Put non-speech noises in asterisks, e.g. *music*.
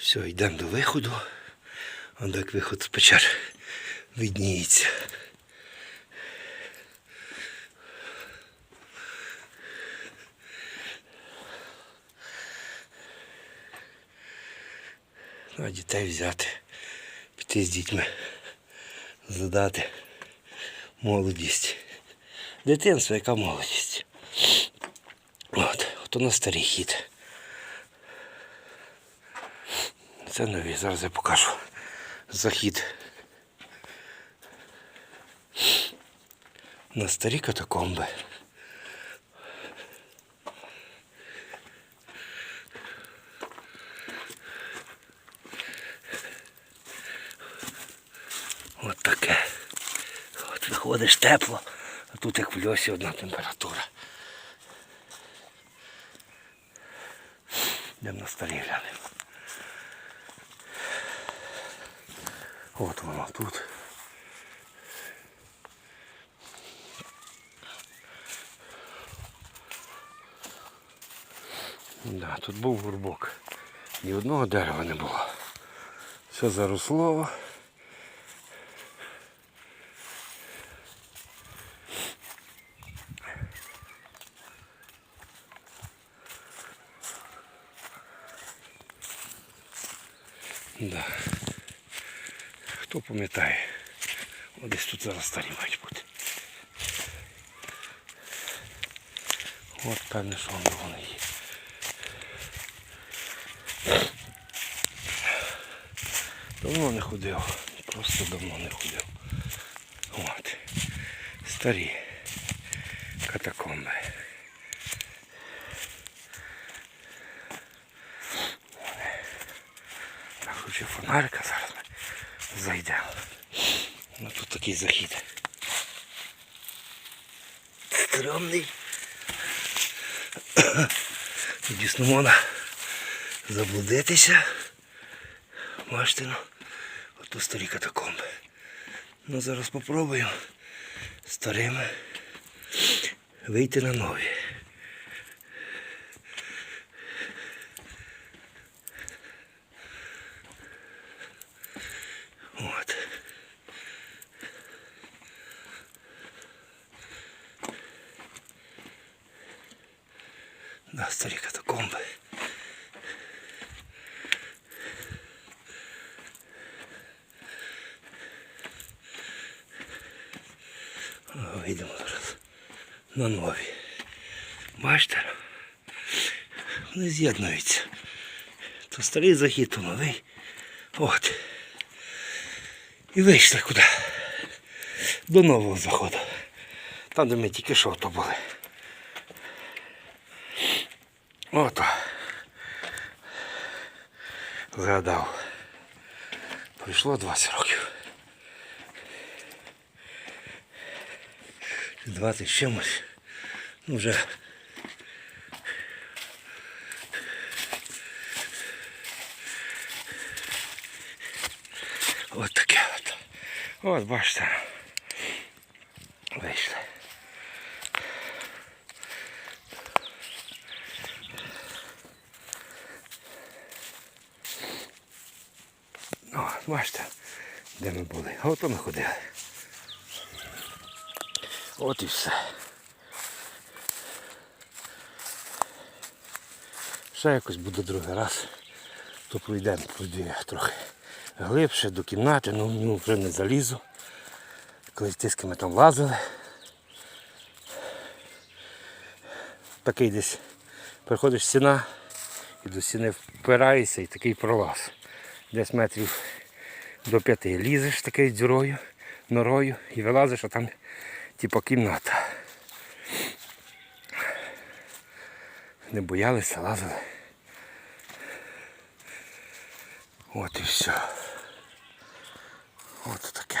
Все, йдемо до виходу. Он так виход з печер видніється. Ну, а дітей взяти, піти з дітьми, задати молодість. Дитинство, яка молодість. От, от у нас старий хід. Це нові, зараз я покажу захід. На старі катакомби. От таке. От виходиш тепло, а тут як в льосі одна температура. Йдемо на старі глянемо. От воно тут. Да, тут був горбок. Ні одного дерева не було. Все заросло. Да. Хто пам'ятає? Десь тут зараз старі мають бути. От певне, що вони є. Давно не ходив. Просто давно не ходив. От. Старі катакомби. Так, хочу фонарика зараз зайдемо. Ну тут такий захід. Стрьомний. *coughs* Дійсно можна заблудитися. Бачите, ну, ото старі катакомби. Ну зараз спробуємо старими вийти на нові. Да, старі катакомби. Вийдемо зараз на нові. Бачите? Вони з'єднуються. То старий захід, то новий. От. І вийшли куди? До нового заходу. Там, де ми тільки що то були. Ото. Згадав. Пройшло 20 років. 20 з чимось. Ну вже. От таке от. От бачите. Вийшли. Бачите, де ми були. Ото ми ходили. От і все. Ще якось буде другий раз, то пройдемо пройду трохи глибше до кімнати, ну в нього вже не залізу. Колись тиски ми там лазили. Такий десь приходиш стіна і до стіни впираєшся і такий пролаз. Десь метрів до п'яти лізеш такою дзюрою, норою і вилазиш, а там типу кімната. Не боялися, лазили. От і все. От таке.